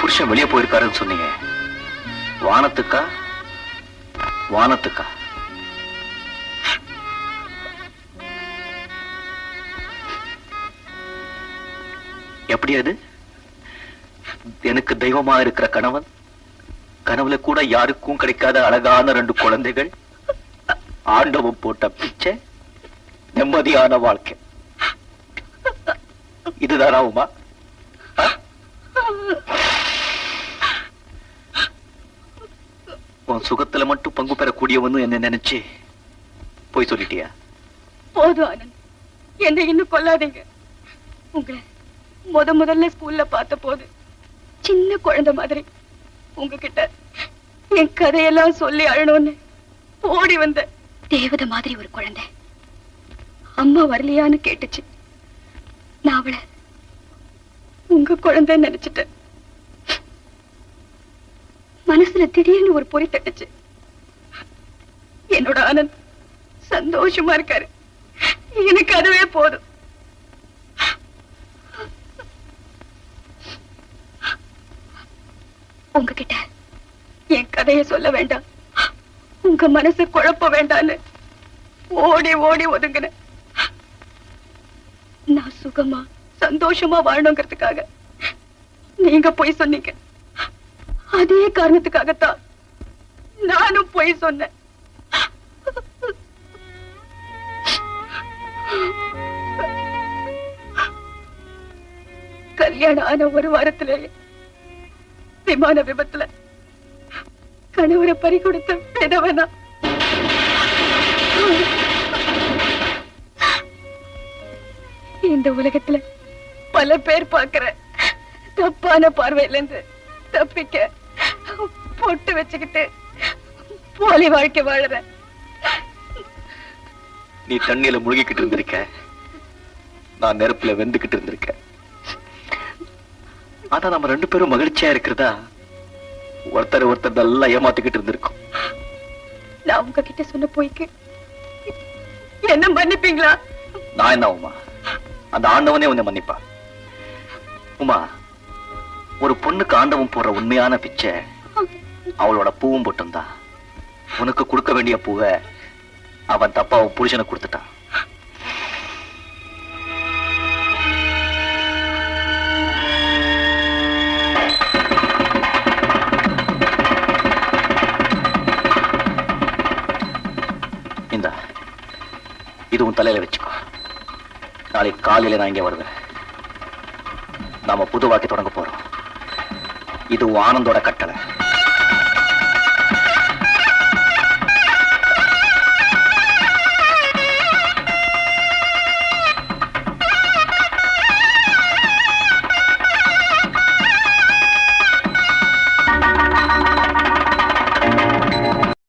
புருஷன் வெளியே போயிருக்காருன்னு சொன்னீங்க. வானத்துக்கா? வானத்துக்கா? எப்படி அது? எனக்கு தெய்வமா இருக்கிற கணவன் கனவுல கூட யாருக்கும் கிடைக்காத அழகான ரெண்டு குழந்தைகள் ஆண்டவம் போட்ட பிச்சை நிம்மதியான வாழ்க்கை. இதுதானா உமா ஆ? உன் சுகத்துல மட்டும் பங்கு பெறக்கூடியவன்னு என்ன நினைச்சு போய் சொல்லிட்டியா? போதும் ஆனந்த் என்னை இன்னும் கொல்லாதீங்க. உங்களை முத முதல்ல ஸ்கூல்ல பார்த்த போது சின்ன குழந்தை மாதிரி உங்ககிட்ட என் கதையெல்லாம் சொல்லி அழணும்னு ஓடி வந்த தேவதை மாதிரி ஒரு குழந்தை. அம்மா வரலையான்னு கேட்டுச்சு. நான் அவளை உங்க குழந்தை நினைச்சிட்டேன். மனசுல திடீர்னு ஒரு பொறி தட்டுச்சு. என்னோட ஆனந்த் சந்தோஷமா இருக்காரு. எனக்கு அதுவே போதும். உங்ககிட்ட என் கதைய சொல்ல வேண்டாம். உங்க மனசு குழப்ப வேண்டான்னு ஓடி ஓடி ஒதுங்கினேன். நான் சுகமா சந்தோஷமா வாழணுங்கிறதுக்காக நீங்க போய் சொன்னீங்க. அதே காரணத்துக்காகத்தான் நானும் போய் சொன்னேன். கல்யாணம் ஆன ஒரு வாரத்திலேயே விமான விபத்துல கணவரை பறி கொடுத்த விதவனா இந்த உலகத்துல பல பேர் பாக்குற தப்பான பார்வையில இருந்து தப்பிக்க பொட்டு வச்சுக்கிட்டு போலி வாழ்க்கை வாழறேன். நீ தண்ணியில முழுகிக்கிட்டு இருந்திருக்க. நான் நெருப்புல வெந்துகிட்டு இருந்திருக்கேன் ஆனா நம்ம ரெண்டு பேரும் மகிழ்ச்சியா இருக்கிறதா? ஒருத்தர் ஒருத்தர் நல்லா ஏமாத்திக்கிட்டு இருந்திருக்கோம். நான் உங்ககிட்ட சொன்ன போய்க்கு என்ன மன்னிப்பீங்களா? நான் என்ன உமா? அந்த ஆண்டவனே உன்னை மன்னிப்பா உமா ஒரு பொண்ணுக்கு ஆண்டவன் போடுற உண்மையான பிச்சை அவளோட பூவும் போட்டும்தான். உனக்கு கொடுக்க வேண்டிய பூவை அவன் தப்பா அவன் புருஷனை கொடுத்துட்டான். இந்தா இது உன் தலையில வச்சுக்கோ. நாளைக்கு காலையில நான் இங்க வருவேன். நாம புது வாக்கி தொடங்க போறோம். இது ஆனந்தோட கட்டளை.